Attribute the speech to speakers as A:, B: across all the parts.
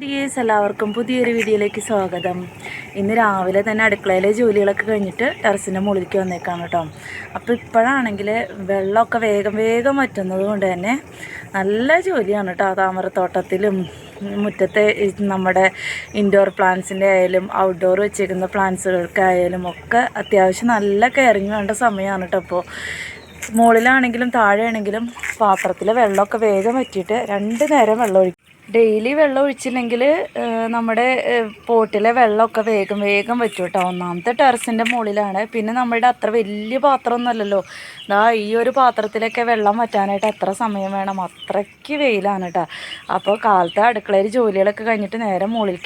A: Dears എല്ലാവർക്കും പുതിയൊരു വീഡിയോയിലേക്ക് സ്വാഗതം. ഇന്ന് രാവിലെ തന്നെ അടുക്കളയിലെ ജോലികളൊക്കെ കഴിഞ്ഞിട്ട് ടെറസിന്റെ മുകളിലേക്ക് വന്നേക്കാണ് കേട്ടോ. അപ്പോൾ ഇപ്പോഴാണെങ്കിൽ വെള്ളമൊക്കെ വേഗം വേഗം വറ്റുന്നത് കൊണ്ട് തന്നെ നല്ല ജോലിയാണ് കേട്ടോ താമരത്തോട്ടത്തിലും മുറ്റത്തെ നമ്മുടെ ഇൻഡോർ പ്ലാന്റ്സിന്റെ ആയാലും ഔട്ട്ഡോർ വെച്ചേക്കുന്ന പ്ലാന്റ്സുകൾക്കായാലും ഒക്കെ അത്യാവശ്യം നല്ല കെയറിങ് വേണ്ട സമയമാണ് കേട്ടോ അപ്പോൾ മുകളിലാണെങ്കിലും താഴെയാണെങ്കിലും പാത്രത്തിലെ വെള്ളമൊക്കെ വേഗം വറ്റിയിട്ട് രണ്ട് നേരം വെള്ളം ഒഴിക്കും. ഡെയിലി വെള്ളം ഒഴിച്ചില്ലെങ്കിൽ നമ്മുടെ പോട്ടിലെ വെള്ളമൊക്കെ വേഗം വേഗം വറ്റും കേട്ടോ. ഒന്നാമത്തെ ടെറസിന്റെ മുകളിലാണ്. പിന്നെ നമ്മുടെ അത്ര വലിയ പാത്രമൊന്നുമല്ലല്ലോ. ദാ ഈ ഒരു പാത്രത്തിലൊക്കെ വെള്ളം വറ്റാനായിട്ട് അത്ര സമയം വേണം. അത്രയ്ക്ക് വെയിലാണ് കേട്ടോ. അപ്പോൾ കാലത്തെ അടുക്കളയിൽ ജോലികളൊക്കെ കഴിഞ്ഞിട്ട് നേരെ മുകളിൽ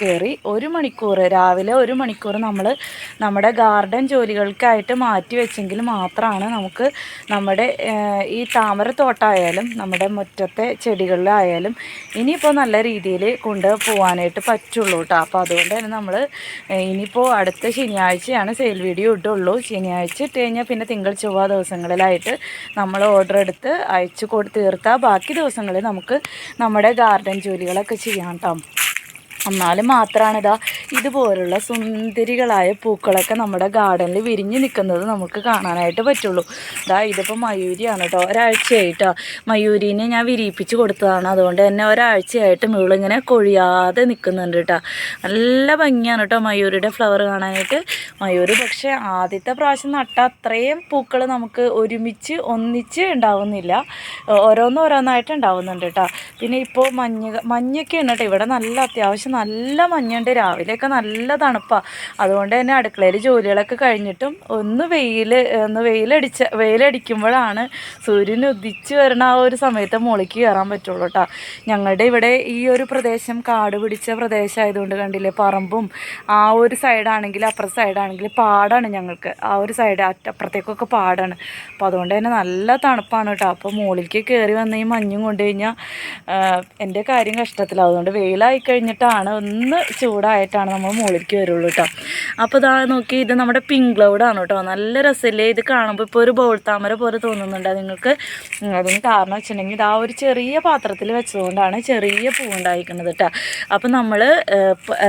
A: കയറി ഒരു മണിക്കൂർ രാവിലെ ഒരു മണിക്കൂർ നമ്മൾ നമ്മുടെ ഗാർഡൻ ജോലികൾക്കായിട്ട് മാറ്റി വെച്ചെങ്കിൽ മാത്രമാണ് നമുക്ക് നമ്മുടെ ഈ താമര തോട്ടമായാലും നമ്മുടെ മുറ്റത്തെ ചെടികളിലായാലും ഇനിയിപ്പോൾ നല്ല രീതിയിൽ കൊണ്ട് പോകാനായിട്ട് പറ്റുള്ളൂ കേട്ടോ അപ്പോൾ അതുകൊണ്ട് തന്നെ നമ്മൾ ഇനിയിപ്പോൾ അടുത്ത ശനിയാഴ്ചയാണ് സെയിൽ വീഡിയോ ഇട്ടുള്ളൂ ശനിയാഴ്ച ഇട്ട് കഴിഞ്ഞാൽ പിന്നെ തിങ്കൾ ചൊവ്വ ദിവസങ്ങളിലായിട്ട് നമ്മൾ ഓർഡർ എടുത്ത് അയച്ചു കൊടുത്ത് തീർത്താൽ ബാക്കി ദിവസങ്ങളിൽ നമുക്ക് നമ്മുടെ ഗാർഡൻ ജോലികളൊക്കെ ചെയ്യാം കേട്ടോ എന്നാലും മാത്രമാണ് ഇതാ ഇതുപോലുള്ള സുന്ദരികളായ പൂക്കളൊക്കെ നമ്മുടെ ഗാർഡനിൽ വിരിഞ്ഞ് നിൽക്കുന്നത് നമുക്ക് കാണാനായിട്ട് പറ്റുള്ളൂ. ഇതാ ഇതിപ്പോൾ മയൂരിയാണ് കേട്ടോ ഒരാഴ്ചയായിട്ടോ. മയൂരിനെ ഞാൻ വിരിയിപ്പിച്ച് കൊടുത്തതാണ്. അതുകൊണ്ട് തന്നെ ഒരാഴ്ചയായിട്ട് മുകളിങ്ങനെ കൊഴിയാതെ നിൽക്കുന്നുണ്ട് കേട്ടോ നല്ല ഭംഗിയാണ് കേട്ടോ മയൂരിയുടെ ഫ്ലവർ കാണാനായിട്ട്. മയൂര് പക്ഷേ ആദ്യത്തെ പ്രാവശ്യം നട്ട അത്രയും പൂക്കൾ നമുക്ക് ഒരുമിച്ച് ഒന്നിച്ച് ഉണ്ടാവുന്നില്ല. ഓരോന്നോരോന്നായിട്ട് ഉണ്ടാവുന്നുണ്ട് കേട്ടോ പിന്നെ ഇപ്പോൾ മഞ്ഞ മഞ്ഞൊക്കെയാണ് കേട്ടോ ഇവിടെ നല്ല അത്യാവശ്യം നല്ല മഞ്ഞുണ്ട്. രാവിലെയൊക്കെ നല്ല തണുപ്പാണ് അതുകൊണ്ട് തന്നെ അടുക്കളയിൽ ജോലികളൊക്കെ കഴിഞ്ഞിട്ടും ഒന്ന് വെയിൽ ഒന്ന് വെയിലടിച്ച വെയിലടിക്കുമ്പോഴാണ് സൂര്യൻ ഉദിച്ച് വരുന്ന ആ ഒരു സമയത്ത് മുകളിലേക്ക് കയറാൻ പറ്റുള്ളൂ കേട്ടോ ഞങ്ങളുടെ ഇവിടെ ഈ ഒരു പ്രദേശം കാട് പിടിച്ച പ്രദേശമായതുകൊണ്ട് കണ്ടില്ലേ? പറമ്പും ആ ഒരു സൈഡാണെങ്കിൽ അപ്പുറത്തെ സൈഡാണെങ്കിൽ പാടാണ് ഞങ്ങൾക്ക്. ആ ഒരു സൈഡ് അപ്പുറത്തേക്കൊക്കെ പാടാണ്. അപ്പോൾ അതുകൊണ്ട് തന്നെ നല്ല തണുപ്പാണ് കേട്ടോ അപ്പോൾ മുകളിലേക്ക് കയറി വന്ന ഈ മഞ്ഞും കൊണ്ട് കഴിഞ്ഞാൽ എന്റെ കാര്യം കഷ്ടത്തിലാവും അതുകൊണ്ട് വെയിലായി കഴിഞ്ഞിട്ടാണ് ഒന്ന് ചൂടായിട്ടാണ് നമ്മൾ മുകളിലേക്ക് വരുള്ളൂ കേട്ടോ അപ്പോൾ ഇതാ നോക്കി ഇത് നമ്മുടെ പിങ്ക് ക്ലൗഡാണ് കേട്ടോ നല്ല രസമില്ലേ ഇത് കാണുമ്പോൾ ഇപ്പോൾ ഒരു ബോൾ താമര പോലെ തോന്നുന്നുണ്ട് നിങ്ങൾക്ക്. അതിന് കാരണം വെച്ചിട്ടുണ്ടെങ്കിൽ ഇതാ ഒരു ചെറിയ പാത്രത്തിൽ വെച്ചതുകൊണ്ടാണ് ചെറിയ പൂവുണ്ടായിരിക്കുന്നത് കേട്ടോ അപ്പോൾ നമ്മൾ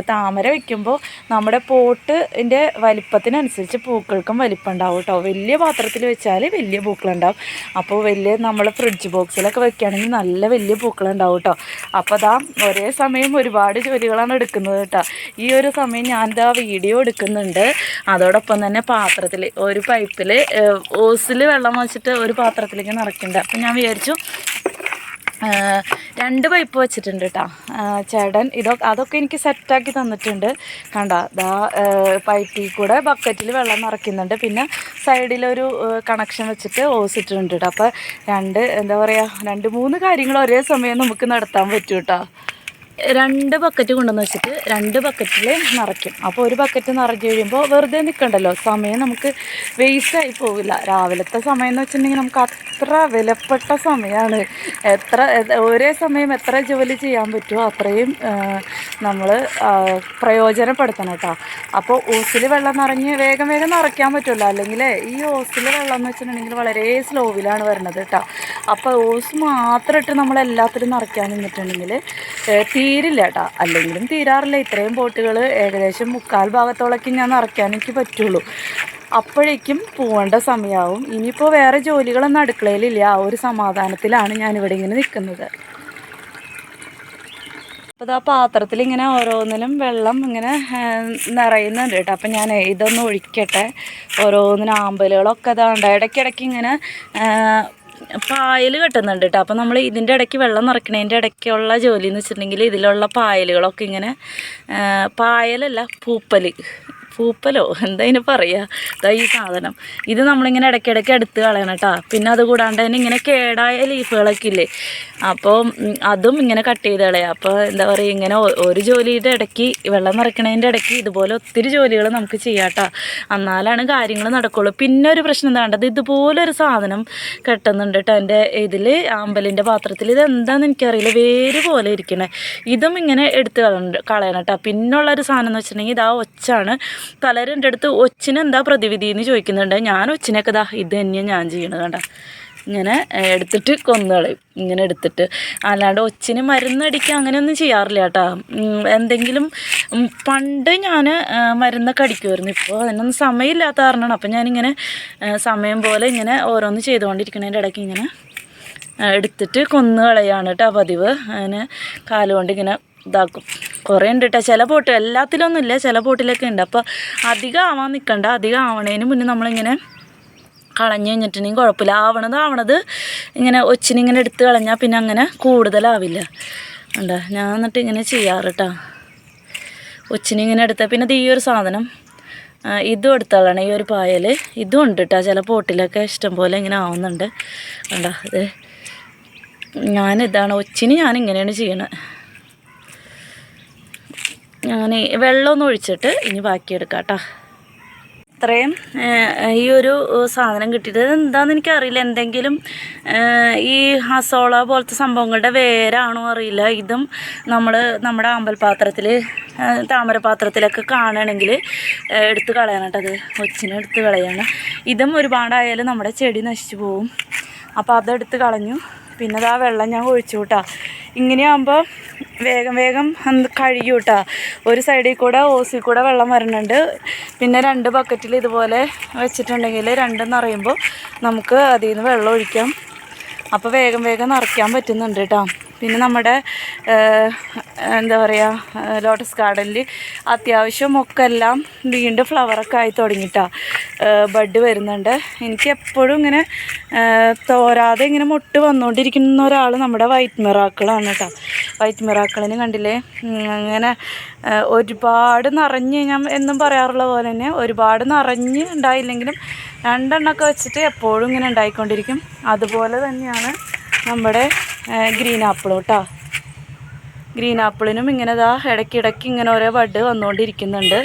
A: താമര വെക്കുമ്പോൾ നമ്മുടെ പോട്ടിന്റെ വലിപ്പത്തിനനുസരിച്ച് പൂക്കൾക്കും വലിപ്പം ഉണ്ടാവും കേട്ടോ വലിയ പാത്രത്തിൽ വെച്ചാൽ വലിയ പൂക്കളുണ്ടാവും. അപ്പോൾ വലിയ നമ്മൾ ഫ്രിഡ്ജ് ബോക്സിലൊക്കെ വെക്കുകയാണെങ്കിൽ നല്ല വലിയ പൂക്കളുണ്ടാവും കേട്ടോ അപ്പോൾ അതാ ഒരേ സമയം ഒരുപാട് ജോലികളാണ് എടുക്കുന്നത് കേട്ടോ. ഈ ഒരു സമയം ഞാനിതാ വീഡിയോ എടുക്കുന്നുണ്ട്. അതോടൊപ്പം തന്നെ പാത്രത്തിൽ ഒരു പൈപ്പിൽ ഓസിൽ വെള്ളം വെച്ചിട്ട് ഒരു പാത്രത്തിലേക്ക് നിറയ്ക്കുന്നുണ്ട്. അപ്പം ഞാൻ വിചാരിച്ചു രണ്ട് പൈപ്പ് വെച്ചിട്ടുണ്ട് കേട്ടോ. ചേടൻ ഇതൊക്കെ അതൊക്കെ എനിക്ക് സെറ്റാക്കി തന്നിട്ടുണ്ട്. കണ്ട ദാ പൈപ്പിൽ കൂടെ ബക്കറ്റിൽ വെള്ളം നിറയ്ക്കുന്നുണ്ട്. പിന്നെ സൈഡിലൊരു കണക്ഷൻ വെച്ചിട്ട് ഓസിട്ടുണ്ട് കേട്ടോ. അപ്പോൾ രണ്ട് എന്താ പറയുക രണ്ട് മൂന്ന് കാര്യങ്ങൾ ഒരേ സമയം നമുക്ക് നടത്താൻ പറ്റും കേട്ടോ. രണ്ട് ബക്കറ്റ് കൊണ്ടുവന്ന് വെച്ചിട്ട് രണ്ട് ബക്കറ്റിൽ നിറയ്ക്കും. അപ്പോൾ ഒരു ബക്കറ്റ് നിറഞ്ഞു കഴിയുമ്പോൾ വെറുതെ നിൽക്കണ്ടല്ലോ സമയം നമുക്ക് വേസ്റ്റായി പോവില്ല. രാവിലത്തെ സമയം എന്ന് വെച്ചിട്ടുണ്ടെങ്കിൽ നമുക്ക് അത്ര വിലപ്പെട്ട സമയമാണ് എത്ര ഒരേ സമയം എത്ര ജോലി ചെയ്യാൻ പറ്റുമോ അത്രയും നമ്മൾ പ്രയോജനപ്പെടുത്തണം കേട്ടോ. അപ്പോൾ ഓസിൽ വെള്ളം നിറഞ്ഞ് വേഗം വേഗം നിറയ്ക്കാൻ പറ്റുമല്ലോ. അല്ലെങ്കിൽ ഈ ഓസിൽ വെള്ളം എന്ന് വെച്ചിട്ടുണ്ടെങ്കിൽ വളരെ സ്ലോവിലാണ് വരുന്നത് കേട്ടോ. അപ്പോൾ ഓസ് മാത്രം നമ്മൾ എല്ലാത്തിലും നിറയ്ക്കാൻ നിന്നിട്ടുണ്ടെങ്കിൽ തീരില്ല കേട്ടോ അല്ലെങ്കിലും തീരാറില്ല. ഇത്രയും ബോട്ടുകൾ ഏകദേശം മുക്കാൽ ഭാഗത്തോളൊക്കെ ഞാൻ നിറയ്ക്കാൻ എനിക്ക് പറ്റുള്ളൂ. അപ്പോഴേക്കും പോവേണ്ട സമയമാവും ഇനിയിപ്പോൾ വേറെ ജോലികളൊന്നും അടുക്കളയിലില്ല. ആ ഒരു സമാധാനത്തിലാണ് ഞാനിവിടെ ഇങ്ങനെ നിൽക്കുന്നത്. അപ്പോൾ ആ പാത്രത്തിൽ ഇങ്ങനെ ഓരോന്നിലും വെള്ളം ഇങ്ങനെ നിറയുന്നുണ്ട് കേട്ടോ. അപ്പം ഞാൻ ഇതൊന്ന് ഒഴിക്കട്ടെ. ഓരോന്നിനും ആമ്പലുകളൊക്കെ ഇതാണ്ട് ഇടയ്ക്കിടയ്ക്ക് ഇങ്ങനെ പായൽ കെട്ടുന്നുണ്ട് കേട്ടോ അപ്പം നമ്മൾ ഇതിന്റെ ഇടയ്ക്ക് വെള്ളം നിറയ്ക്കണതിന്റെ ഇടയ്ക്കുള്ള ജോലി എന്ന് വെച്ചിട്ടുണ്ടെങ്കിൽ ഇതിലുള്ള പായലുകളൊക്കെ ഇങ്ങനെ പായലല്ല പൂപ്പൽ പൂപ്പലോ? എന്താ ഇതിന് പറയുക ഈ സാധനം. ഇത് നമ്മളിങ്ങനെ ഇടയ്ക്കിടയ്ക്ക് എടുത്ത് കളയണം കേട്ടോ പിന്നെ അത് കൂടാണ്ട് തന്നെ ഇങ്ങനെ കേടായ ലീഫുകളൊക്കെ ഇല്ലേ? അപ്പോൾ അതും ഇങ്ങനെ കട്ട് ചെയ്ത് കളയാം. അപ്പോൾ എന്താ പറയുക ഇങ്ങനെ ഒരു ജോലിയുടെ ഇടയ്ക്ക് വെള്ളം നിറയ്ക്കണതിന്റെ ഇടയ്ക്ക് ഇതുപോലെ ഒത്തിരി ജോലികൾ നമുക്ക് ചെയ്യാം കേട്ടോ എന്നാലാണ് കാര്യങ്ങൾ നടക്കുള്ളൂ. പിന്നെ ഒരു പ്രശ്നം എന്താ കണ്ടത്? ഇതുപോലൊരു സാധനം കെട്ടുന്നുണ്ട് കേട്ടോ എന്റെ ഇതിൽ ആമ്പലിന്റെ പാത്രത്തിൽ ഇത് എന്താണെന്ന് എനിക്കറിയില്ല. വേര് പോലെ ഇരിക്കണേ. ഇതും ഇങ്ങനെ എടുത്ത് കളയണം കേട്ടോ പിന്നുള്ളൊരു സാധനം എന്ന് വെച്ചിട്ടുണ്ടെങ്കിൽ ഇതാ ഒച്ചാണ് പലരും എന്റെ അടുത്ത് ഒച്ചിനെന്താ പ്രതിവിധി എന്ന് ചോദിക്കുന്നുണ്ട്. ഞാൻ ഒച്ചിനൊക്കെ ഇതാ ഇത് തന്നെയാണ് ഞാൻ ചെയ്യണത് കണ്ട. ഇങ്ങനെ എടുത്തിട്ട് കൊന്നുകളയും ഇങ്ങനെ എടുത്തിട്ട്. അല്ലാണ്ട് ഒച്ചിന് മരുന്നടിക്കുക അങ്ങനെയൊന്നും ചെയ്യാറില്ല കേട്ടോ. എന്തെങ്കിലും പണ്ട് ഞാൻ മരുന്നൊക്കെ അടിക്കുമായിരുന്നു ഇപ്പോൾ അതിനൊന്നും സമയമില്ലാത്ത കാരണമാണ്. അപ്പം ഞാനിങ്ങനെ സമയം പോലെ ഇങ്ങനെ ഓരോന്ന് ചെയ്തുകൊണ്ടിരിക്കുന്നതിന്റെ ഇടയ്ക്ക് ഇങ്ങനെ എടുത്തിട്ട് കൊന്നു കളയാണ് കേട്ടോ പതിവ്. അതിന് കാലുകൊണ്ട് ഇങ്ങനെ ഇതാക്കും. കുറേ ഉണ്ട് കേട്ടോ ചില പോട്ട് എല്ലാത്തിലൊന്നും ഇല്ല ചില പോട്ടിലൊക്കെ ഉണ്ട്. അപ്പോൾ അധികം ആവാൻ നിൽക്കണ്ട അധികം ആവണേന് മുന്നേ നമ്മളിങ്ങനെ കളഞ്ഞു കഴിഞ്ഞിട്ടുണ്ടെങ്കിൽ കുഴപ്പമില്ല ആവണത് ആവണത് ഇങ്ങനെ ഒച്ചിനിങ്ങനെ എടുത്ത് കളഞ്ഞാൽ പിന്നെ അങ്ങനെ കൂടുതലാവില്ല. ഉണ്ടോ ഞാൻ എന്നിട്ട് ഇങ്ങനെ ചെയ്യാറ് കേട്ടോ ഒച്ചിനിങ്ങനെ എടുത്താൽ പിന്നെ ഈ ഒരു സാധനം. ഇതും എടുത്താളാണ് ഈ ഒരു പായൽ ഇതും ഉണ്ട് കേട്ടോ ചില പോട്ടിലൊക്കെ ഇഷ്ടം പോലെ ഇങ്ങനെ ആവുന്നുണ്ട്. കണ്ടോ? ഇത് ഞാനിതാണ്. ഒച്ചിന് ഞാനിങ്ങനെയാണ് ചെയ്യണത് ഞാൻ വെള്ളമൊന്നും ഒഴിച്ചിട്ട് ഇനി ബാക്കിയെടുക്കാം കേട്ടോ. ഇത്രയും ഈ ഒരു സാധനം കിട്ടിയത് എന്താണെന്ന് എനിക്കറിയില്ല. എന്തെങ്കിലും ഈ ഹസോള പോലത്തെ സംഭവങ്ങളുടെ വേരാണോ അറിയില്ല. ഇതും നമ്മൾ നമ്മുടെ അമ്പൽപാത്രത്തിൽ താമരപാത്രത്തിലൊക്കെ കാണുകയാണെങ്കിൽ എടുത്ത് കളയണം കേട്ടോ അത് കൊച്ചിനെ എടുത്ത് കളയാണ്. ഇതും ഒരുപാടായാലും നമ്മുടെ ചെടി നശിച്ചു പോവും അപ്പോൾ അതെടുത്ത് കളഞ്ഞു. പിന്നെ അത് വെള്ളം ഞാൻ ഒഴിച്ചു കൂട്ടാ ഇങ്ങനെയാകുമ്പോൾ വേഗം വേഗം എന്ത് കഴിയും കൂട്ടാ ഒരു സൈഡിൽ കൂടെ ഓസിൽ കൂടെ വെള്ളം വരുന്നുണ്ട് പിന്നെ രണ്ട് ബക്കറ്റിൽ ഇതുപോലെ വെച്ചിട്ടുണ്ടെങ്കിൽ രണ്ടും നിറയുമ്പോൾ നമുക്ക് അതിൽ നിന്ന് വെള്ളം ഒഴിക്കാം. അപ്പോൾ വേഗം വേഗം നിറയ്ക്കാൻ പറ്റുന്നുണ്ട് കേട്ടോ പിന്നെ നമ്മുടെ എന്താ പറയുക ലോട്ടസ് ഗാർഡനിൽ അത്യാവശ്യം ഒക്കെ എല്ലാം വീണ്ടും ഫ്ലവറൊക്കെ ആയി തുടങ്ങിയിട്ടാ ബഡ് വരുന്നുണ്ട്. എനിക്ക് എപ്പോഴും ഇങ്ങനെ തോരാതെ ഇങ്ങനെ മുട്ട് വന്നുകൊണ്ടിരിക്കുന്ന ഒരാൾ നമ്മുടെ വൈറ്റ് മിറാക്കിളാണ് കേട്ടോ. വൈറ്റ് മിറാക്കിളിന് കണ്ടില്ലേ? അങ്ങനെ ഒരുപാട് നിറഞ്ഞ് ഞാൻ എന്നും പറയാറുള്ള പോലെ തന്നെ ഒരുപാട് നിറഞ്ഞ് ഉണ്ടായില്ലെങ്കിലും രണ്ടെണ്ണമൊക്കെ വെച്ചിട്ട് എപ്പോഴും ഇങ്ങനെ ഉണ്ടായിക്കൊണ്ടിരിക്കും. അതുപോലെ തന്നെയാണ് നമ്മുടെ ഗ്രീൻ ആപ്പിളും കേട്ടോ ഗ്രീൻ ആപ്പിളിനും ഇങ്ങനെ ഇതാ ഇടയ്ക്കിടയ്ക്ക് ഇങ്ങനെ ഓരോ വഡ് വന്നുകൊണ്ടിരിക്കുന്നുണ്ട്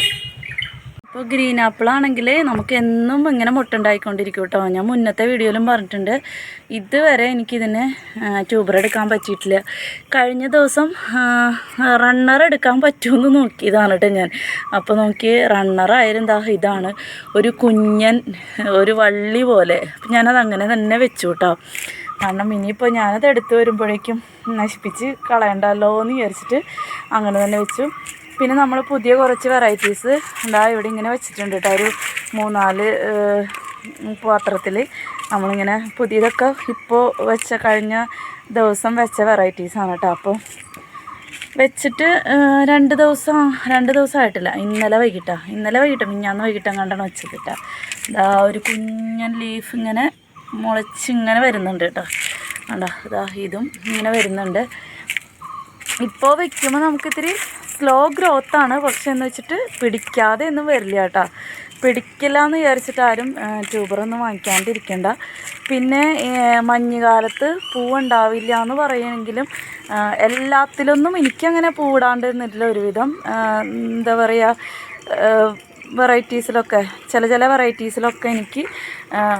A: അപ്പോൾ ഗ്രീൻ ആപ്പിൾ ആണെങ്കിൽ നമുക്ക് എന്നും ഇങ്ങനെ മുട്ടുണ്ടായിക്കൊണ്ടിരിക്കും കേട്ടോ ഞാൻ മുന്നത്തെ വീഡിയോയിലും പറഞ്ഞിട്ടുണ്ട്. ഇതുവരെ എനിക്കിതിന് ട്യൂബർ എടുക്കാൻ പറ്റിയിട്ടില്ല. കഴിഞ്ഞ ദിവസം റണ്ണർ എടുക്കാൻ പറ്റുമെന്ന് നോക്കിയതാണ് കേട്ടോ ഞാൻ. അപ്പോൾ നോക്കി റണ്ണറായാലും എന്താ ഇതാണ്. ഒരു കുഞ്ഞൻ ഒരു വള്ളി പോലെ. ഞാനത് അങ്ങനെ തന്നെ വെച്ചു കേട്ടോ കാരണം ഇനിയിപ്പോൾ ഞാനത് എടുത്തു വരുമ്പോഴേക്കും നശിപ്പിച്ച് കളയണ്ടല്ലോ എന്ന് വിചാരിച്ചിട്ട് അങ്ങനെ തന്നെ വെച്ചു. പിന്നെ നമ്മൾ പുതിയ കുറച്ച് വെറൈറ്റീസ് എന്താ ഇവിടെ ഇങ്ങനെ വെച്ചിട്ടുണ്ട് കേട്ടോ. ഒരു മൂന്നാൽ പാത്രത്തിൽ നമ്മളിങ്ങനെ പുതിയതൊക്കെ ഇപ്പോൾ വെച്ച കഴിഞ്ഞ ദിവസം വെച്ച വെറൈറ്റീസാണ് കേട്ടോ. അപ്പോൾ വെച്ചിട്ട് രണ്ട് ദിവസം രണ്ട് ദിവസമായിട്ടില്ല. ഇന്നലെ വൈകിട്ടാണ് ഇന്നലെ വൈകിട്ട് മിഞ്ഞാന്ന് വൈകിട്ട് കണ്ടാണ് വെച്ചത് കേട്ടോ. ഒരു കുഞ്ഞൻ ലീഫ് ഇങ്ങനെ മുളച്ചിങ്ങനെ വരുന്നുണ്ട് കേട്ടോ. കണ്ടോ? ഇതാ ഇതും ഇങ്ങനെ വരുന്നുണ്ട്. ഇപ്പോൾ വെക്കുമ്പോൾ നമുക്കിത്തിരി സ്ലോ ഗ്രോത്താണ് പക്ഷേ എന്ന് വെച്ചിട്ട് പിടിക്കാതെ ഒന്നും വരില്ല കേട്ടോ. പിടിക്കില്ല എന്ന് വിചാരിച്ചിട്ട് ആരും ട്യൂബറൊന്നും വാങ്ങിക്കാണ്ടിരിക്കണ്ട. പിന്നെ മഞ്ഞുകാലത്ത് പൂവുണ്ടാവില്ല എന്ന് പറയുമെങ്കിലും എല്ലാത്തിലൊന്നും എനിക്കങ്ങനെ പൂവിടാണ്ട് നിന്നിട്ടില്ല ഒരുവിധം എന്താ പറയുക വെറൈറ്റീസിലൊക്കെ ചില ചില വെറൈറ്റീസിലൊക്കെ എനിക്ക്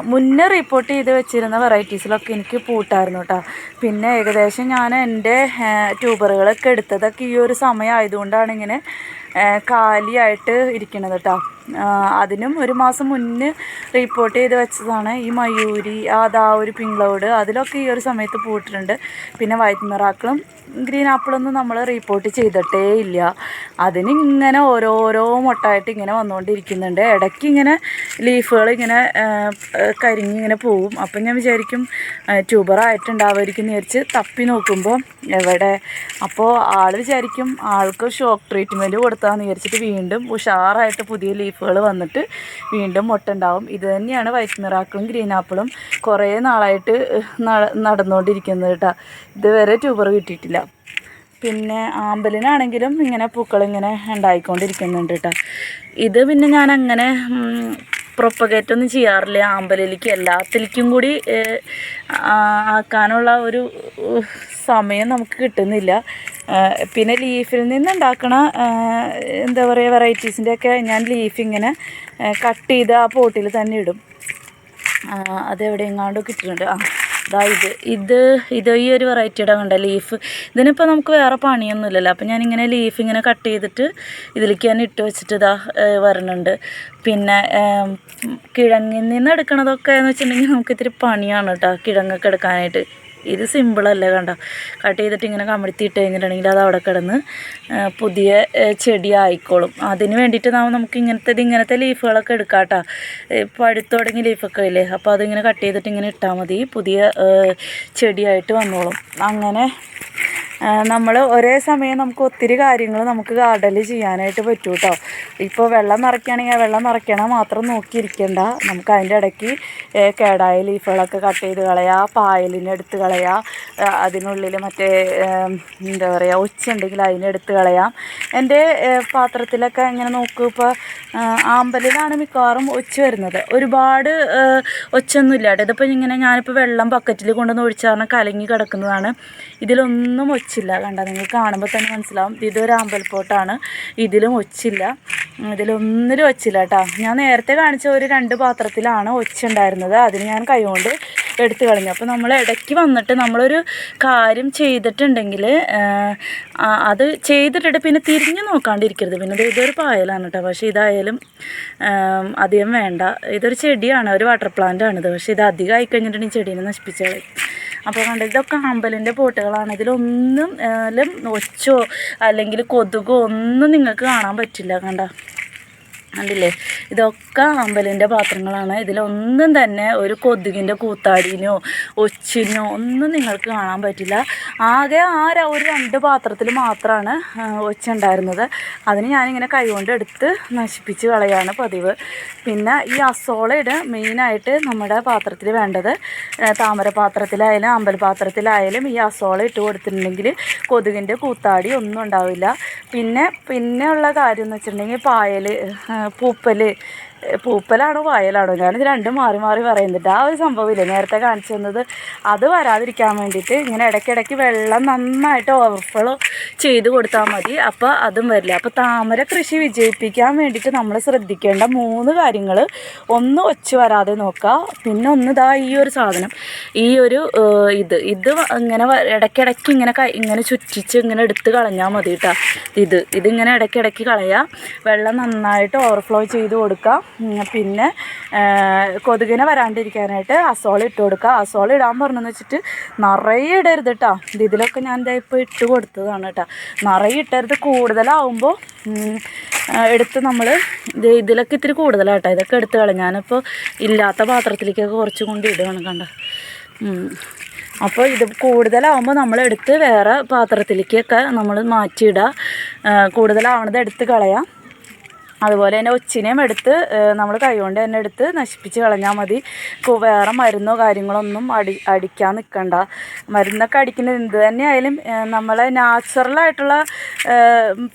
A: മുന്നേ റിപ്പോർട്ട് ചെയ്ത് വെച്ചിരുന്ന വെറൈറ്റീസിലൊക്കെ എനിക്ക് പൂട്ടായിരുന്നു കേട്ടോ പിന്നെ ഏകദേശം ഞാൻ എന്റെ ട്യൂബറുകളൊക്കെ എടുത്തതൊക്കെ ഈ ഒരു സമയം ആയതുകൊണ്ടാണ് ഇങ്ങനെ കാലിയായിട്ട് ഇരിക്കുന്നത് കേട്ടോ അതിനും ഒരു മാസം മുന്നേ റിപ്പോർട്ട് ചെയ്ത് വെച്ചതാണ്. ഈ മയൂരി അതാ ഒരു പിങ്ക്ലൗഡ് അതിലൊക്കെ ഈ ഒരു സമയത്ത് പൂട്ടിട്ടുണ്ട്. പിന്നെ വൈറ്റ് മിറാക്കിളും ഗ്രീൻ ആപ്പിളൊന്നും നമ്മൾ റിപ്പോർട്ട് ചെയ്തിട്ടേ ഇല്ല. അതിന് ഇങ്ങനെ ഓരോരോ മുട്ടായിട്ട് ഇങ്ങനെ വന്നുകൊണ്ടിരിക്കുന്നുണ്ട് ഇടയ്ക്ക് ഇങ്ങനെ ലീഫുകൾ ഇങ്ങനെ ആ, ആ, കരിഞ്ഞ് ഇങ്ങനെ പോവും. അപ്പം ഞാൻ വിചാരിക്കും ട്യൂബറായിട്ടുണ്ടാവുമായിരിക്കും എന്ന് വിചാരിച്ച് തപ്പി നോക്കുമ്പോൾ എവിടെ? അപ്പോൾ ആൾ വിചാരിക്കും ആൾക്ക് ഷോക്ക് ട്രീറ്റ്മെന്റ് കൊടുത്താന്ന് വിചാരിച്ചിട്ട് വീണ്ടും ഉഷാറായിട്ട് പുതിയ ലീഫുകൾ വന്നിട്ട് വീണ്ടും മുട്ടുണ്ടാവും ഇത് തന്നെയാണ് വൈറ്റ് മിറാക്കിളും ഗ്രീൻ ആപ്പിളും കുറേ നാളായിട്ട് നട- നടന്നുകൊണ്ടിരിക്കുന്നത് കേട്ടോ. ഇതുവരെ ട്യൂബർ കിട്ടിയിട്ടില്ല. പിന്നെ ആമ്പലിനാണെങ്കിലും ഇങ്ങനെ പൂക്കൾ ഇങ്ങനെ ഉണ്ടായിക്കൊണ്ടിരിക്കുന്നുണ്ട് കേട്ടോ. ഇത് പിന്നെ ഞാൻ അങ്ങനെ പ്രൊപ്പഗേറ്റ് ഒന്നും ചെയ്യാറില്ല. ആമ്പലിലേക്ക് എല്ലാത്തിലേക്കും കൂടി ആക്കാനുള്ള ഒരു സമയം നമുക്ക് കിട്ടുന്നില്ല. പിന്നെ ലീഫിൽ നിന്നുണ്ടാക്കണ എന്താ പറയുക വെറൈറ്റീസിന്റെയൊക്കെ ഞാൻ ലീഫ് ഇങ്ങനെ കട്ട് ചെയ്ത് ആ പോട്ടിൽ തന്നെ ഇടും. അതെവിടെയെങ്ങാണ്ടോ കിട്ടുന്നുണ്ട്. ആ ദാ ഇത്. ഇത് ഇത് ഈ ഒരു വെറൈറ്റിയുടെ കണ്ട ലീഫ്. ഇതിനിപ്പോൾ നമുക്ക് വേറെ പണിയൊന്നുമില്ലല്ലോ. അപ്പം ഞാനിങ്ങനെ ലീഫ് ഇങ്ങനെ കട്ട് ചെയ്തിട്ട് ഇതിലേക്ക് ഞാൻ ഇട്ട് വെച്ചിട്ട് ഇതാ വരണുണ്ട്. പിന്നെ കിഴങ്ങിൽ നിന്ന് എടുക്കണതൊക്കെ എന്ന് വെച്ചിട്ടുണ്ടെങ്കിൽ നമുക്ക് ഇത്തിരി പണിയാണ് കേട്ടോ കിഴങ്ങൊക്കെ എടുക്കാനായിട്ട്. ഇത് സിമ്പിളല്ലേ കണ്ട. കട്ട് ചെയ്തിട്ട് ഇങ്ങനെ കമഴ്ത്തി ഇട്ട് കഴിഞ്ഞിട്ടുണ്ടെങ്കിൽ അത് അവിടെ കിടന്ന് പുതിയ ചെടി ആയിക്കോളും. അതിന് വേണ്ടിയിട്ട് നാം നമുക്ക് ഇങ്ങനത്തെ ഇങ്ങനത്തെ ലീഫുകളൊക്കെ എടുക്കാം കേട്ടോ. പഴുത്ത് തുടങ്ങിയ ലീഫൊക്കെ ഇല്ലേ? അപ്പോൾ അതിങ്ങനെ കട്ട് ചെയ്തിട്ട് ഇങ്ങനെ ഇട്ടാൽ മതി. പുതിയ ചെടിയായിട്ട് വന്നോളും. അങ്ങനെ നമ്മൾ ഒരേ സമയം നമുക്ക് ഒത്തിരി കാര്യങ്ങൾ നമുക്ക് ഗാർഡനിൽ ചെയ്യാനായിട്ട് പറ്റൂ കേട്ടോ. ഇപ്പോൾ വെള്ളം നിറയ്ക്കുകയാണെങ്കിൽ വെള്ളം നിറയ്ക്കണ മാത്രം നോക്കിയിരിക്കണ്ട. നമുക്ക് അതിന്റെ ഇടയ്ക്ക് കേടായ ലീഫുകളൊക്കെ കട്ട് ചെയ്ത് കളയുക പായലിനെ എടുത്ത് കളയുക ആ, അതിനുള്ളിൽ മറ്റേ എന്താ പറയുക ഒച്ച ഉണ്ടെങ്കിൽ അതിനെടുത്ത് കളയാം. എന്റെ പാത്രത്തിലൊക്കെ ഇങ്ങനെ നോക്കുക ഇപ്പോൾ ആമ്പലിലാണ് മിക്കവാറും ഒച്ച വരുന്നത്. ഒരുപാട് ഒച്ചൊന്നും ഒച്ചയൊന്നുമില്ല. കേട്ടോ ഇതിപ്പോൾ ഇങ്ങനെ ഞാനിപ്പോൾ വെള്ളം ബക്കറ്റിൽ കൊണ്ടുവന്ന് ഒഴിച്ചാൽ കലങ്ങി കിടക്കുന്നതാണ്. ഇതിലൊന്നും ഒച്ചില്ല. കണ്ട നിങ്ങൾ കാണുമ്പോൾ തന്നെ മനസ്സിലാവും. ഇതൊരു പോട്ടാണ് ഇതിലും ഒച്ചില്ല. ഇതിലൊന്നിലും ഒച്ചില്ല കേട്ടോ ഞാൻ നേരത്തെ കാണിച്ച ഒരു രണ്ട് പാത്രത്തിലാണ് ഒച്ചുണ്ടായിരുന്നത്. അതിന് ഞാൻ കൈകൊണ്ട് എടുത്തു കളഞ്ഞു. അപ്പോൾ നമ്മൾ ഇടയ്ക്ക് വന്നിട്ട് നമ്മളൊരു കാര്യം ചെയ്തിട്ടുണ്ടെങ്കിൽ അത് ചെയ്തിട്ടിട്ട് പിന്നെ തിരിഞ്ഞു നോക്കാണ്ടിരിക്കരുത്. പിന്നെ ഇത് ഇതൊരു പായലാണ് കേട്ടോ പക്ഷേ ഇതായാലും അധികം വേണ്ട. ഇതൊരു ചെടിയാണ് ഒരു വാട്ടർ പ്ലാന്റ് ആണിത്. പക്ഷേ ഇത് അധികം ആയി കഴിഞ്ഞിട്ടുണ്ടെങ്കിൽ ചെടീനെ നശിപ്പിച്ചത് അപ്പോൾ കണ്ട ഇതൊക്കെ അമ്പലിന്റെ പോട്ടുകളാണ്. ഇതിലൊന്നും ഒച്ചോ അല്ലെങ്കിൽ കൊതുകോ ഒന്നും നിങ്ങൾക്ക് കാണാൻ പറ്റില്ല കണ്ട. കണ്ടില്ലേ? ഇതൊക്കെ അമ്പലിന്റെ പാത്രങ്ങളാണ്. ഇതിലൊന്നും തന്നെ ഒരു കൊതുകിന്റെ കൂത്താടിനോ ഒച്ചിനോ ഒന്നും നിങ്ങൾക്ക് കാണാൻ പറ്റില്ല. ആകെ ആ ഒരു രണ്ട് പാത്രത്തിൽ മാത്രമാണ് ഒച്ച ഉണ്ടായിരുന്നത് അതിന് ഞാനിങ്ങനെ കൈകൊണ്ട് എടുത്ത് നശിപ്പിച്ച് കളയാണ് പതിവ്. പിന്നെ ഈ അസോളയുടെ മെയിനായിട്ട് നമ്മുടെ പാത്രത്തിൽ വേണ്ടത് താമര പാത്രത്തിലായാലും അമ്പൽ പാത്രത്തിലായാലും ഈ അസോള ഇട്ട് കൊടുത്തിട്ടുണ്ടെങ്കിൽ കൊതുകിന്റെ കൂത്താടി ഒന്നും ഉണ്ടാവില്ല. പിന്നെ പിന്നെയുള്ള കാര്യം എന്ന് വെച്ചിട്ടുണ്ടെങ്കിൽ പായൽ പൂപ്പൽ പൂപ്പലാണോ പായലാണോ ഞാനിത് രണ്ടും മാറി മാറി പറയുന്നുണ്ട്. ആ ഒരു സംഭവമില്ല? നേരത്തെ കാണിച്ചു തന്നത്. അത് വരാതിരിക്കാൻ വേണ്ടിയിട്ട് ഇങ്ങനെ ഇടയ്ക്കിടയ്ക്ക് വെള്ളം നന്നായിട്ട് ഓവർഫ്ലോ ചെയ്ത് കൊടുത്താൽ മതി. അപ്പോൾ അതും വരില്ല. അപ്പോൾ താമര കൃഷി വിജയിപ്പിക്കാൻ വേണ്ടിയിട്ട് നമ്മൾ ശ്രദ്ധിക്കേണ്ട മൂന്ന് കാര്യങ്ങൾ ഒന്ന് ഒച്ച വരാതെ നോക്കുക. പിന്നെ ഒന്ന് ഇതാ ഈ ഒരു സാധനം. ഈ ഒരു ഇത്. ഇത് ഇങ്ങനെ ഇടയ്ക്കിടയ്ക്ക് ഇങ്ങനെ ഇങ്ങനെ ചുറ്റിച്ച് ഇങ്ങനെ എടുത്ത് കളഞ്ഞാൽ മതി കേട്ടോ ഇത്. ഇതിങ്ങനെ ഇടയ്ക്കിടയ്ക്ക് കളയുക വെള്ളം നന്നായിട്ട് ഓവർഫ്ലോ ചെയ്ത് കൊടുക്കുക പിന്നെ കൊതുകിനെ വരാണ്ടിരിക്കാനായിട്ട് അസോൾ ഇട്ട് കൊടുക്കുക. അസോൾ ഇടാൻ പറഞ്ഞെന്ന് വെച്ചിട്ട് നിറയെ ഇടരുത് കേട്ടോ ഇത് ഇതിലൊക്കെ ഞാൻ എന്താ ഇപ്പോൾ ഇട്ട് കൊടുത്തതാണ് കേട്ടോ നിറയെ ഇട്ടരുത് കൂടുതലാവുമ്പോൾ എടുത്ത് നമ്മൾ ഇത് ഇതിലൊക്കെ ഇത്തിരി കൂടുതലാട്ടോ ഇതൊക്കെ എടുത്ത് കളയും. ഞാനിപ്പോൾ ഇല്ലാത്ത പാത്രത്തിലേക്കൊക്കെ കുറച്ച് കൊണ്ട് ഇടുകയാണ് കണ്ട. അപ്പോൾ ഇത് കൂടുതലാവുമ്പോൾ നമ്മൾ എടുത്ത് വേറെ പാത്രത്തിലേക്കൊക്കെ നമ്മൾ മാറ്റിയിടുക. കൂടുതലാവണത് എടുത്ത് കളയാം. അതുപോലെ തന്നെ ഒച്ചിനെയും എടുത്ത് നമ്മൾ കൈകൊണ്ട് തന്നെ എടുത്ത് നശിപ്പിച്ച് കളഞ്ഞാൽ മതി. വേറെ മരുന്നോ കാര്യങ്ങളോ ഒന്നും അടി അടിക്കാൻ നിൽക്കണ്ട മരുന്നൊക്കെ അടിക്കുന്നത് എന്ത് തന്നെയായാലും നമ്മളെ നാച്ചുറലായിട്ടുള്ള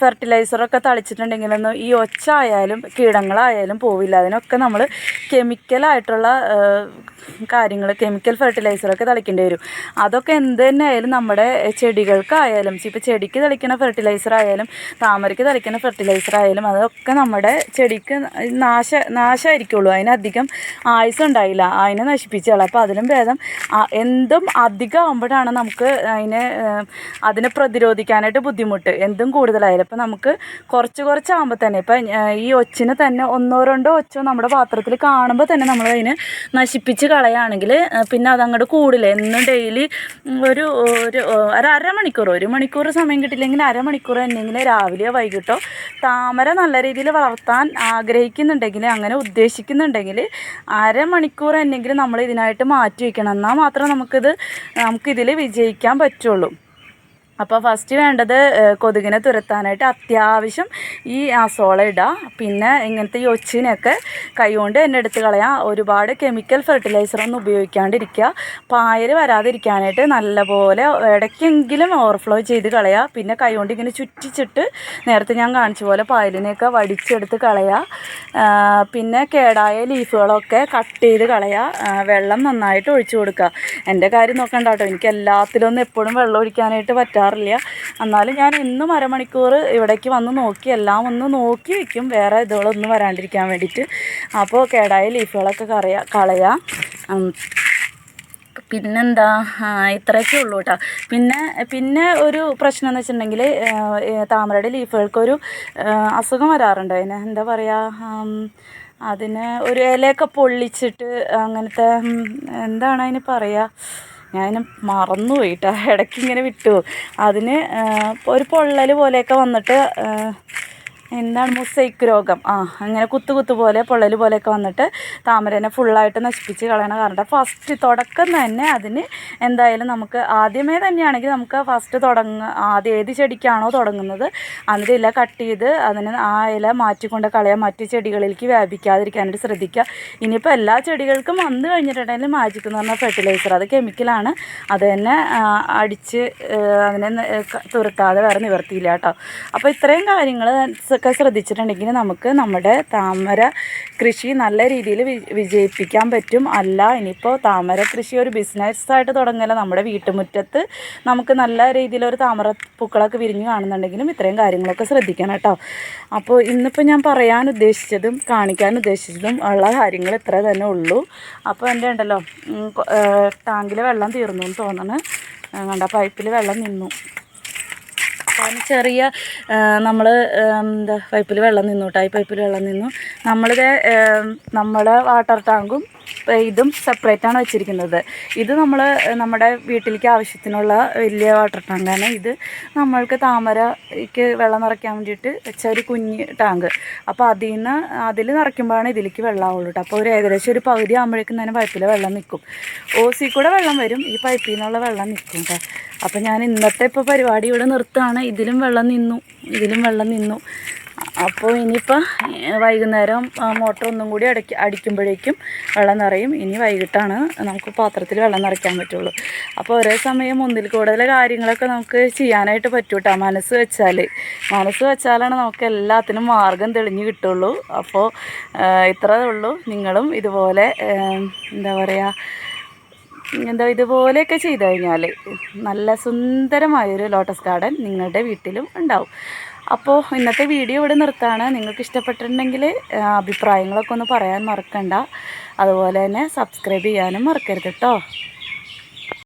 A: ഫെർട്ടിലൈസറൊക്കെ തളിച്ചിട്ടുണ്ടെങ്കിലൊന്നും ഈ ഒച്ച ആയാലും കീടങ്ങളായാലും പോവില്ല. അതിനൊക്കെ നമ്മൾ കെമിക്കലായിട്ടുള്ള കാര്യങ്ങൾ കെമിക്കൽ ഫെർട്ടിലൈസറൊക്കെ തളിക്കേണ്ടി വരും. അതൊക്കെ എന്ത് തന്നെ ആയാലും നമ്മുടെ ചെടികൾക്കായാലും ഇപ്പോൾ ചെടിക്ക് തളിക്കുന്ന ഫെർട്ടിലൈസർ ആയാലും താമരയ്ക്ക് തളിക്കുന്ന ഫെർട്ടിലൈസർ ആയാലും അതൊക്കെ നമ്മുടെ ചെടിക്ക് നാശ നാശമായിരിക്കുള്ളൂ അതിനധികം ആയുസ് ഉണ്ടായില്ല അതിനെ നശിപ്പിച്ചോളാം. അപ്പോൾ അതിലും ഭേദം എന്തും അധികം ആകുമ്പോഴാണ് നമുക്ക് അതിനെ അതിനെ പ്രതിരോധിക്കാനായിട്ട് ബുദ്ധിമുട്ട്. എന്തും കൂടുതലായാലും. അപ്പോൾ നമുക്ക് കുറച്ച് കുറച്ചാകുമ്പോൾ തന്നെ ഇപ്പം ഈ ഒച്ചിനെ തന്നെ ഒന്നോ രണ്ടോ ഒച്ചോ നമ്മുടെ പാത്രത്തിൽ കാണുമ്പോൾ തന്നെ നമ്മൾ അതിനെ നശിപ്പിച്ച് കളയുകയാണെങ്കിൽ പിന്നെ അതങ്ങോട്ട് കൂടില്ല. എന്നും ഡെയിലി ഒരു ഒരു അരമണിക്കൂർ ഒരു മണിക്കൂർ സമയം കിട്ടില്ലെങ്കിൽ അരമണിക്കൂർ തന്നെങ്കിൽ രാവിലെയോ വൈകിട്ടോ താമര നല്ല രീതിയിൽ വളർത്താൻ ആഗ്രഹിക്കുന്നുണ്ടെങ്കിൽ അങ്ങനെ ഉദ്ദേശിക്കുന്നുണ്ടെങ്കിൽ അരമണിക്കൂർ എന്നെങ്കിലും നമ്മൾ ഇതിനായിട്ട് മാറ്റി വയ്ക്കണം. എന്നാൽ മാത്രം നമുക്കിത് നമുക്കിതിൽ വിജയിക്കാൻ പറ്റുള്ളൂ. അപ്പോൾ ഫസ്റ്റ് വേണ്ടത് കൊതുകിനെ തുരത്താനായിട്ട് അത്യാവശ്യം ഈ അസോള ഇടുക പിന്നെ ഇങ്ങനത്തെ ഈ ഒച്ചിനെയൊക്കെ കൈകൊണ്ട് തന്നെ എടുത്ത് കളയാം. ഒരുപാട് കെമിക്കൽ ഫെർട്ടിലൈസറൊന്നും ഉപയോഗിക്കാണ്ടിരിക്കുക. പായൽ വരാതിരിക്കാനായിട്ട് നല്ലപോലെ ഇടയ്ക്കെങ്കിലും ഓവർഫ്ലോ ചെയ്ത് കളയുക പിന്നെ കൈകൊണ്ട് ഇങ്ങനെ ചുറ്റിച്ചിട്ട് നേരത്തെ ഞാൻ കാണിച്ച പോലെ പായലിനെയൊക്കെ വടിച്ചെടുത്ത് കളയുക പിന്നെ കേടായ ലീഫുകളൊക്കെ കട്ട് ചെയ്ത് കളയുക വെള്ളം നന്നായിട്ട് ഒഴിച്ചു കൊടുക്കുക. എന്റെ കാര്യം നോക്കണ്ട കേട്ടോ. എനിക്ക് എല്ലാത്തിലൊന്നും എപ്പോഴും വെള്ളം ഒഴിക്കാനായിട്ട് പറ്റാറില്ല എന്നാലും ഞാൻ ഇന്നും അരമണിക്കൂർ ഇവിടേക്ക് വന്ന് നോക്കി എല്ലാം ഒന്ന് നോക്കി വെക്കും വേറെ ഇതുകളൊന്നും വരാണ്ടിരിക്കാൻ വേണ്ടിയിട്ട്. അപ്പോൾ കേടായ ലീഫുകളൊക്കെ കറിയാം കളയാം. പിന്നെന്താ? ഇത്രയൊക്കെ ഉള്ളൂ കേട്ടോ. പിന്നെ പിന്നെ ഒരു പ്രശ്നം എന്ന് വെച്ചിട്ടുണ്ടെങ്കിൽ താമരയുടെ ലീഫുകൾക്കൊരു അസുഖം വരാറുണ്ട്. അതിന് എന്താ പറയുക അതിന് ഒരു ഇലയൊക്കെ പൊള്ളിച്ചിട്ട് അങ്ങനത്തെ എന്താണ് അതിന് പറയുക ഞാൻ മറന്നു പോയിട്ടാ ഇടയ്ക്ക് ഇങ്ങനെ വിട്ടു. അതിന് ഒരു പൊള്ളൽ പോലെയൊക്കെ വന്നിട്ട് എന്താണ് മുസൈക്ക് രോഗം? ആ അങ്ങനെ കുത്തു കുത്തു പോലെ പൊള്ളൽ പോലെയൊക്കെ വന്നിട്ട് താമരനെ ഫുള്ളായിട്ട് നശിപ്പിച്ച് കളയണ കാരണം. ഫസ്റ്റ് തുടക്കം തന്നെ അതിന് എന്തായാലും നമുക്ക് ആദ്യമേ തന്നെയാണെങ്കിൽ നമുക്ക് ഫസ്റ്റ് തുടങ്ങ ആദ്യം ഏത് ചെടിക്കാണോ തുടങ്ങുന്നത് അതിന്റെ ഇല കട്ട് ചെയ്ത് അതിന് ആ ഇല മാറ്റിക്കൊണ്ട് കളയാൻ മറ്റു ചെടികളിലേക്ക് വ്യാപിക്കാതിരിക്കാനായിട്ട് ശ്രദ്ധിക്കുക. ഇനിയിപ്പോൾ എല്ലാ ചെടികൾക്കും വന്നു കഴിഞ്ഞിട്ടുണ്ടെങ്കിൽ മാജിക് എന്ന് പറഞ്ഞാൽ ഫെർട്ടിലൈസർ അത് കെമിക്കലാണ് അത് തന്നെ അടിച്ച് അതിനെ തുരത്താതെ വേറെ നിവർത്തിയില്ല കേട്ടോ. അപ്പോൾ ഇത്രയും കാര്യങ്ങൾ ഒക്കെ ശ്രദ്ധിച്ചിട്ടുണ്ടെങ്കിൽ നമുക്ക് നമ്മുടെ താമര കൃഷി നല്ല രീതിയിൽ വിജയിപ്പിക്കാൻ പറ്റും. അല്ല ഇനിയിപ്പോൾ താമര കൃഷി ഒരു ബിസിനസ്സായിട്ട് തുടങ്ങില്ല നമ്മുടെ വീട്ടുമുറ്റത്ത് നമുക്ക് നല്ല രീതിയിൽ ഒരു താമര പൂക്കളൊക്കെ വിരിഞ്ഞു കാണുന്നുണ്ടെങ്കിലും ഇത്രയും കാര്യങ്ങളൊക്കെ ശ്രദ്ധിക്കണം കേട്ടോ. അപ്പോൾ ഇന്നിപ്പോൾ ഞാൻ പറയാൻ ഉദ്ദേശിച്ചതും കാണിക്കാൻ ഉദ്ദേശിച്ചതും ഉള്ള കാര്യങ്ങൾ ഇത്ര തന്നെ ഉള്ളൂ. അപ്പോൾ എന്റെ ഉണ്ടല്ലോ ടാങ്കിൽ വെള്ളം തീർന്നു എന്ന് തോന്നണ്. കണ്ട പൈപ്പിൽ വെള്ളം നിന്നു. കാരണം ചെറിയ നമ്മൾ എന്താ പൈപ്പിൽ വെള്ളം നിന്നു കേട്ടോ ഈ പൈപ്പിൽ വെള്ളം നിന്നു. നമ്മളിത് നമ്മുടെ വാട്ടർ ടാങ്കും ഇതും സെപ്പറേറ്റ് ആണ് വെച്ചിരിക്കുന്നത്. ഇത് നമ്മൾ നമ്മുടെ വീട്ടിലേക്ക് ആവശ്യത്തിനുള്ള വലിയ വാട്ടർ ടാങ്കാണ് ഇത് നമ്മൾക്ക് താമരയ്ക്ക് വെള്ളം നിറയ്ക്കാൻ വേണ്ടിയിട്ട് വെച്ച ഒരു കുഞ്ഞ് ടാങ്ക്. അപ്പോൾ അതിൽ നിന്ന് അതിൽ നിറയ്ക്കുമ്പോഴാണ് ഇതിലേക്ക് വെള്ളം ആവുള്ളൂ അപ്പോൾ ഒരു ഏകദേശം ഒരു പകുതി ആകുമ്പോഴേക്കും തന്നെ പൈപ്പിൽ വെള്ളം നിൽക്കും ഓസി കൂടെ വെള്ളം വരും. ഈ പൈപ്പിൽ നിന്നുള്ള വെള്ളം നിൽക്കും കേട്ടോ അപ്പോൾ ഞാൻ ഇന്നത്തെ ഇപ്പോൾ പരിപാടി ഇവിടെ നിർത്തുകയാണ് ഇതിലും വെള്ളം നിന്നു ഇതിലും വെള്ളം നിന്നു. അപ്പോൾ ഇനിയിപ്പോൾ വൈകുന്നേരം മോട്ടർ ഒന്നും കൂടി അടയ്ക്ക അടിക്കുമ്പോഴേക്കും വെള്ളം നിറയും. ഇനി വൈകിട്ടാണ് നമുക്ക് പാത്രത്തിൽ വെള്ളം നിറയ്ക്കാൻ പറ്റുള്ളൂ. അപ്പോൾ ഒരേ സമയം ഒന്നിൽ കൂടുതൽ കാര്യങ്ങളൊക്കെ നമുക്ക് ചെയ്യാനായിട്ട് പറ്റൂ കേട്ടോ മനസ്സ് വെച്ചാൽ മനസ്സ് വെച്ചാലാണ് നമുക്ക് എല്ലാത്തിനും മാർഗം തെളിഞ്ഞ് കിട്ടുള്ളൂ. അപ്പോൾ ഇത്രേ ഉള്ളൂ. നിങ്ങളും ഇതുപോലെ എന്താ പറയുക എന്താ ഇതുപോലെയൊക്കെ ചെയ്തു കഴിഞ്ഞാൽ നല്ല സുന്ദരമായൊരു ലോട്ടസ് ഗാർഡൻ നിങ്ങളുടെ വീട്ടിലും ഉണ്ടാവും. അപ്പോൾ ഇന്നത്തെ വീഡിയോ ഇവിടെ നിർത്താണ്. നിങ്ങൾക്ക് ഇഷ്ടപ്പെട്ടിട്ടുണ്ടെങ്കിൽ അഭിപ്രായങ്ങളൊക്കെ ഒന്ന് പറയാൻ മറക്കണ്ട. അതുപോലെ തന്നെ സബ്സ്ക്രൈബ് ചെയ്യാനും മറക്കരുത് കേട്ടോ